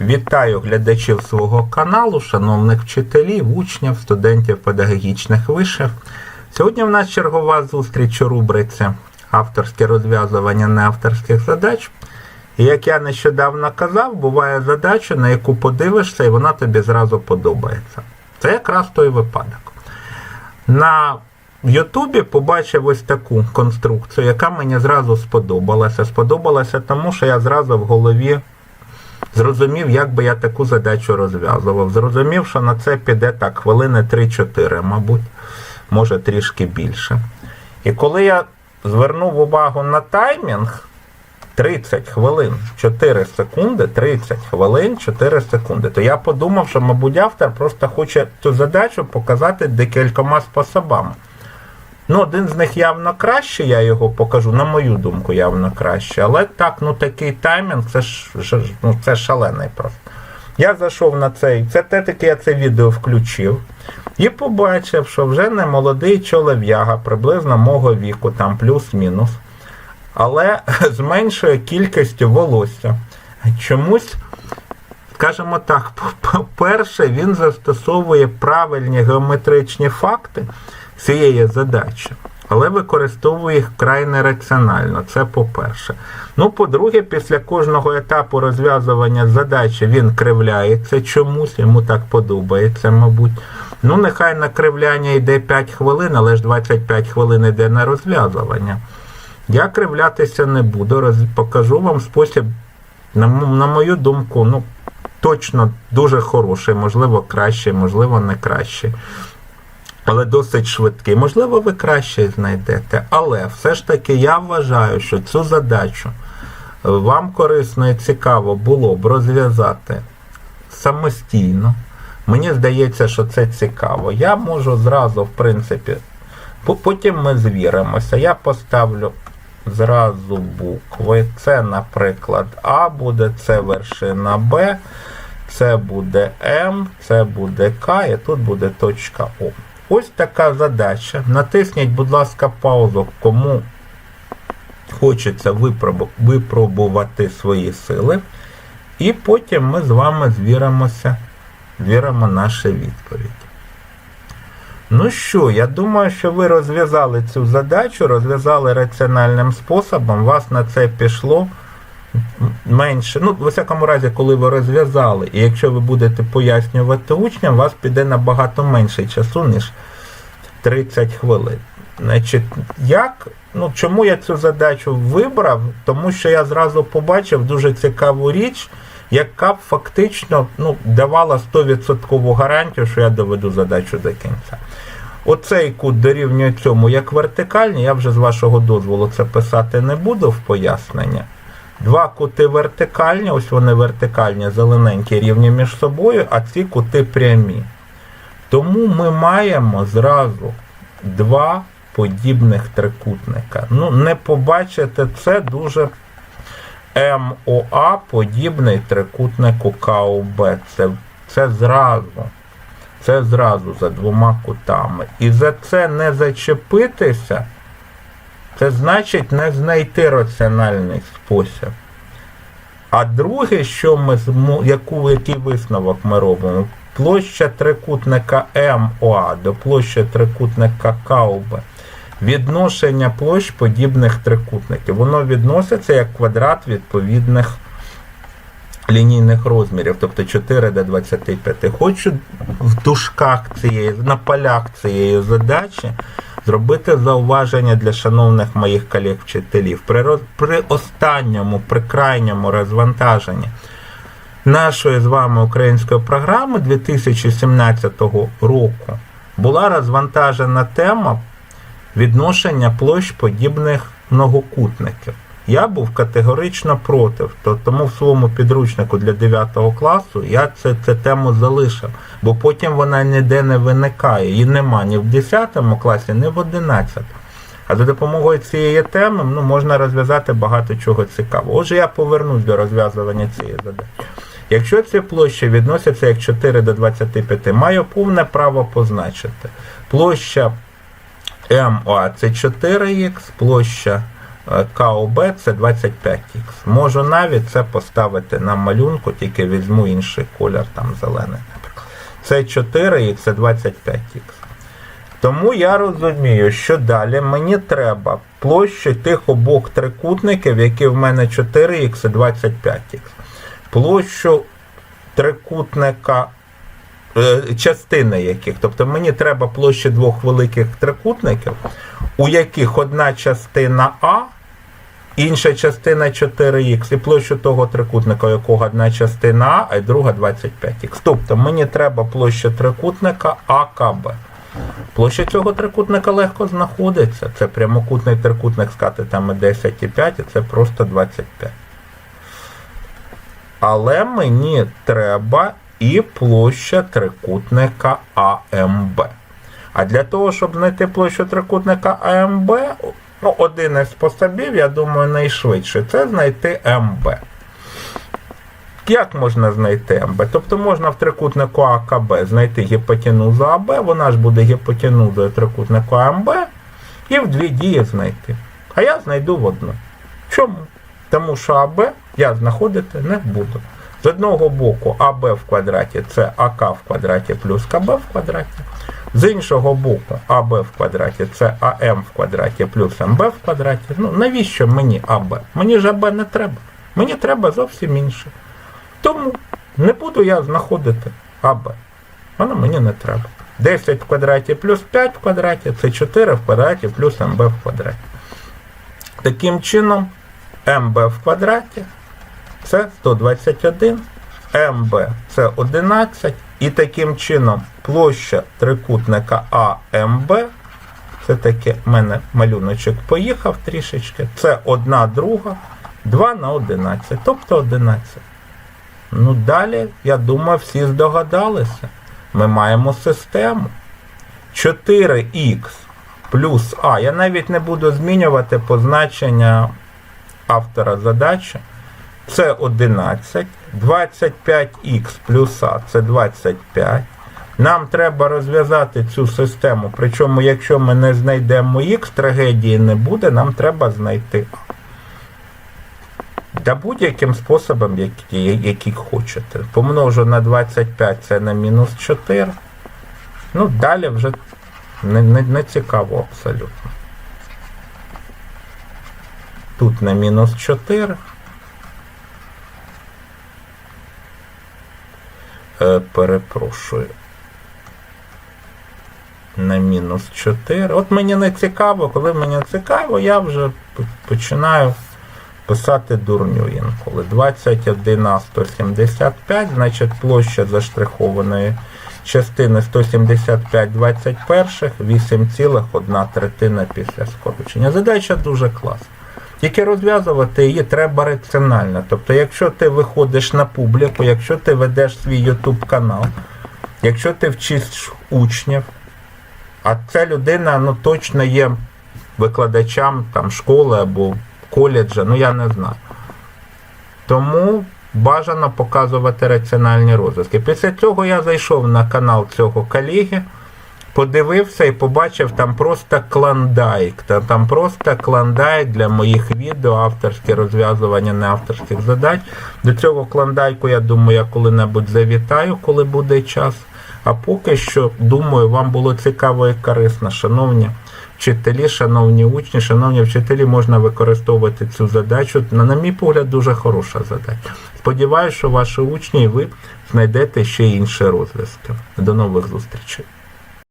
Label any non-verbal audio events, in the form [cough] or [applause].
Вітаю глядачів свого каналу, шановних вчителів, учнів, студентів педагогічних вишів. Сьогодні в нас чергова зустріч у рубриці авторське розв'язування неавторських задач. І як я нещодавно казав, буває задача, на яку подивишся, і вона тобі зразу подобається. Це якраз той випадок. На Ютубі побачив ось таку конструкцію, яка мені зразу сподобалася. Сподобалася тому, що я зразу в голові зрозумів, як би я таку задачу розв'язував. Зрозумів, що на це піде так хвилини 3-4, мабуть, може трішки більше. І коли я звернув увагу на таймінг, 30 хвилин 4 секунди, 30 хвилин 4 секунди. То я подумав, що, мабуть, автор просто хоче цю задачу показати декількома способами. Ну, один з них явно краще, я його покажу, на мою думку, явно краще. Але так, ну такий таймінг, це ж ну, це шалений просто. Я зайшов на цей, це те таки я це відео включив і побачив, що вже не молодий чолов'яга, приблизно мого віку, там плюс-мінус, але [laughs] з меншою кількістю волосся. Чомусь, скажімо так, [laughs] по-перше, він застосовує правильні геометричні факти цієї задачі, але використовує їх вкрай нераціонально. Це по-перше. Ну, по-друге, після кожного етапу розв'язування задачі він кривляється чомусь, йому так подобається, мабуть. Ну, нехай на кривляння йде 5 хвилин, але ж 25 хвилин йде на розв'язування. Я кривлятися не буду, роз... покажу вам спосіб, на, на мою думку, ну, точно дуже хороший, можливо, кращий, можливо, не кращий. Але досить швидкий. Можливо, ви краще знайдете. Але все ж таки я вважаю, що цю задачу е, вам корисно і цікаво було б розв'язати самостійно. Мені здається, що це цікаво. Я можу зразу, в принципі, потім ми звіримося. Я поставлю зразу букви. Це, наприклад, А буде, це вершина Б, це буде М, це буде К, і тут буде точка О. Ось така задача. Натисніть, будь ласка, паузу, кому хочеться випробувати свої сили. І потім ми з вами звіримося, звіримо наші відповіді. Ну що, я думаю, що ви розв'язали цю задачу, розв'язали раціональним способом, вас на це пішло менше. Ну, в усякому разі, коли ви розв'язали, і якщо ви будете пояснювати учням, у вас піде набагато менше часу, ніж 30 хвилин. Значить, як, ну, чому я цю задачу вибрав? Тому що я зразу побачив дуже цікаву річ, яка б фактично ну, давала 100% гарантію, що я доведу задачу до кінця. Оцей кут дорівнює цьому як вертикальний, я вже з вашого дозволу це писати не буду в пояснення. Два кути вертикальні, ось вони вертикальні, зелененькі, рівні між собою, а ці кути прямі. Тому ми маємо зразу два подібних трикутника. Ну, не побачите це дуже МОА подібний трикутнику КОБ. Це, це зразу. Це зразу за двома кутами. І за це не зачепитися, це значить не знайти раціональний спосіб. А друге, що ми яку, який висновок ми робимо? Площа трикутника МОА до площі трикутника КАУБ. Відношення площ подібних трикутників. Воно відноситься як квадрат відповідних лінійних розмірів, тобто 4 до 25. Хочу в дужках цієї, на полях цієї задачі зробити зауваження для шановних моїх колег-вчителів. При, при останньому, при крайньому розвантаженні нашої з вами української програми 2017 року була розвантажена тема відношення площ подібних многокутників. Я був категорично проти, то, тому в своєму підручнику для 9 класу я це, це тему залишив, бо потім вона ніде не виникає. Її нема ні в 10 класі, ні в 11. А за допомогою цієї теми ну, можна розв'язати багато чого цікавого. Отже, я повернусь до розв'язування цієї задачі. Якщо ці площі відносяться як 4 до 25, маю повне право позначити. Площа МОА це 4х, площа КОБ це 25х. Можу навіть це поставити на малюнку, тільки візьму інший колір, там зелений, наприклад. Це 4х, це 25х. Тому я розумію, що далі мені треба площі тих обох трикутників, які в мене 4х і 25х. Площу трикутника, е, частини яких. Тобто мені треба площі двох великих трикутників, у яких одна частина А, інша частина 4х, і площу того трикутника, у якого одна частина А, а друга 25х. Тобто мені треба площа трикутника АКБ. Площа цього трикутника легко знаходиться. Це прямокутний трикутник з катетами 10 і 5, і це просто 25. Але мені треба і площа трикутника АМБ. А для того, щоб знайти площу трикутника АМБ, ну, один із способів, я думаю, найшвидше це знайти МБ. Як можна знайти МБ? Тобто можна в трикутнику АКБ знайти гіпотенузу АБ, вона ж буде гіпотенузою трикутнику АМБ, і в дві дії знайти. А я знайду в одну. Чому? Тому що АБ я знаходити не буду. З одного боку АБ в квадраті це АК в квадраті плюс КБ в квадраті. З іншого боку АБ в квадраті це АМ в квадраті плюс МБ в квадраті. Ну навіщо мені АБ? Мені ж АБ не треба. Мені треба зовсім інше. Тому не буду я знаходити АБ. Воно мені не треба. 10 в квадраті плюс 5 в квадраті це 4 в квадраті плюс МБ в квадраті. Таким чином, МБ в квадраті це 121, МБ це 11, і таким чином площа трикутника АМБ, це таке в мене малюночок поїхав трішечки, це 1 друга, 2 на 11, тобто 11. Ну далі, я думаю, всі здогадалися. Ми маємо систему. 4х плюс А. Я навіть не буду змінювати позначення автора задачі. Це 11. 25х плюс А це 25. Нам треба розв'язати цю систему. Причому, якщо ми не знайдемо х, трагедії не буде, нам треба знайти. Та будь-яким способом, який, який хочете. Помножу на 25 це на мінус 4. Ну, далі вже не, не, не цікаво абсолютно. Тут на мінус 4. Перепрошую. На мінус 4. От мені не цікаво, коли мені цікаво, я вже починаю писати дурню інколи. 21 на 175, значить площа заштрихованої частини 175 21, 8,1 третина після скорочення. Задача дуже класна. Тільки розв'язувати її треба раціонально. Тобто, якщо ти виходиш на публіку, якщо ти ведеш свій YouTube канал, якщо ти вчиш учнів, а ця людина ну, точно є викладачам там, школи або коледжа, ну я не знаю. Тому бажано показувати раціональні розвитки. Після цього я зайшов на канал цього колеги, подивився і побачив там просто клондайк. Там просто клондайк для моїх відео, авторське розв'язування неавторських задач. До цього клондайку, я думаю, я коли-небудь завітаю, коли буде час. А поки що, думаю, вам було цікаво і корисно, шановні вчителі, шановні учні, шановні вчителі, можна використовувати цю задачу. На, на мій погляд, дуже хороша задача. Сподіваюся, що ваші учні і ви знайдете ще інші розв'язки. До нових зустрічей.